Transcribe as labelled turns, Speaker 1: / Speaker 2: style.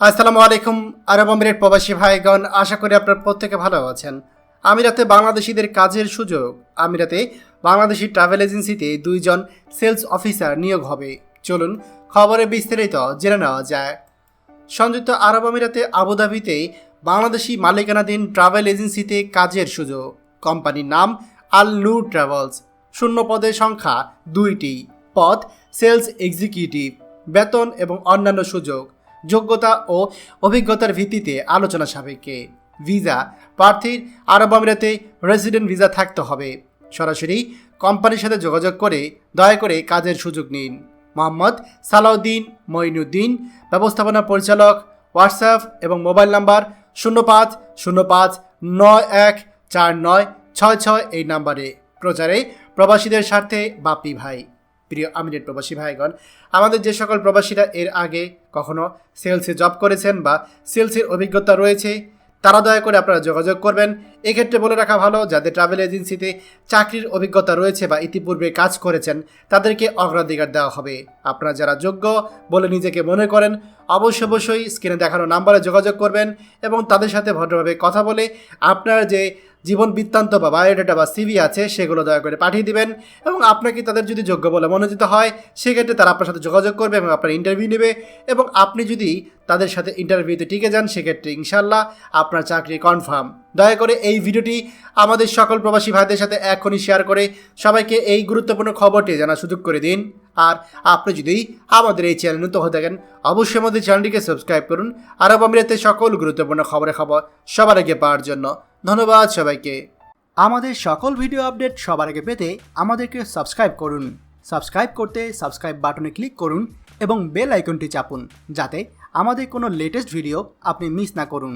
Speaker 1: আসসালামু আলাইকুম, আরব আমিরের প্রবাসী ভাইগণ, আশা করি আপনার প্রত্যেকে ভালো আছেন। আমিরাতে বাংলাদেশিদের কাজের সুযোগ, আমিরাতে বাংলাদেশি ট্রাভেল এজেন্সিতে দুইজন সেলস অফিসার নিয়োগ হবে। চলুন খবরে বিস্তারিত জেনে নেওয়া যায় সংযুক্ত আরব আমিরাতে আবুধাবিতে বাংলাদেশি মালিকানাধীন ট্রাভেল এজেন্সিতে কাজের সুযোগ। কোম্পানির নাম আল নূর ট্রাভেলস। শূন্য পদের সংখ্যা দুইটি। পদ সেলস এক্সিকিউটিভ। বেতন এবং অন্যান্য সুযোগ। যোগ্যতা ও অভিজ্ঞতার ভিত্তিতে আলোচনা সাপেক্ষে ভিসা প্রার্থীর আরব আমিরাতে রেসিডেন্ট ভিসা থাকতে হবে। সরাসরি কোম্পানির সাথে যোগাযোগ করে দয়া করে কাজের সুযোগ নিন। মোহাম্মদ সালাউদ্দিন মঈনুদ্দিন, ব্যবস্থাপনা পরিচালক, হোয়াটসঅ্যাপ এবং মোবাইল নাম্বার শূন্য পাঁচ শূন্য পাঁচ, নয় এক চার নয় ছয় ছয় এই নাম্বারে। প্রচারে প্রবাসীদের স্বার্থে বাপ্পি ভাই। প্রিয় আমিরের প্রবাসী ভাইগণ, আমাদের যে সকল প্রবাসীরা এর আগে কখনো সেলসে জব করেছেন বা সেলসের অভিজ্ঞতা রয়েছে, তারা দয়া করে আপনারা যোগাযোগ করবেন। এক্ষেত্রে বলে রাখা ভালো, যাদের ট্রাভেল এজেন্সিতে চাকরির অভিজ্ঞতা রয়েছে বা ইতিপূর্বে কাজ করেছেন, তাদেরকে অগ্রাধিকার দেওয়া হবে। আপনারা যারা যোগ্য বলে নিজেকে মনে করেন অবশ্য অবশ্যই স্ক্রিনে দেখানো নাম্বারে যোগাযোগ করবেন এবং তাদের সাথে ভদ্রভাবে কথা বলে আপনার যে জীবন বৃত্তান্ত বা বায়োডাটা বা সিভি আছে সেগুলো দয়া করে পাঠিয়ে দিবেন এবং আপনাকে তাদের যদি যোগ্য বলে মনোনীত হয়, সেক্ষেত্রে তারা আপনার সাথে যোগাযোগ করবে এবং আপনার ইন্টারভিউ নেবে এবং আপনি যদি তাদের সাথে ইন্টারভিউতে টিকে যান, সেক্ষেত্রে ইনশাল্লাহ আপনার চাকরি কনফার্ম দয়া করে এই ভিডিওটি আমাদের সকল প্রবাসী ভাইদের সাথে এখনই শেয়ার করে সবাইকে এই গুরুত্বপূর্ণ খবরটি জানার সুযোগ করে দিন। আর আপনি যদি আমাদের এই চ্যানেল নতুন হয়ে থাকেন, অবশ্যই আমাদের চ্যানেলটিকে সাবস্ক্রাইব করুন। আরব আমিরাতে সকল গুরুত্বপূর্ণ খবরে খবর সবার আগে পাওয়ার জন্য ধন্যবাদ সবাইকে। আমাদের সকল ভিডিও আপডেট সবার আগে পেতে আমাদেরকে সাবস্ক্রাইব করুন। সাবস্ক্রাইব করতে সাবস্ক্রাইব বাটনে ক্লিক করুন এবং বেল আইকনটি চাপুন, যাতে আমাদের কোনো লেটেস্ট ভিডিও আপনি মিস না করুন।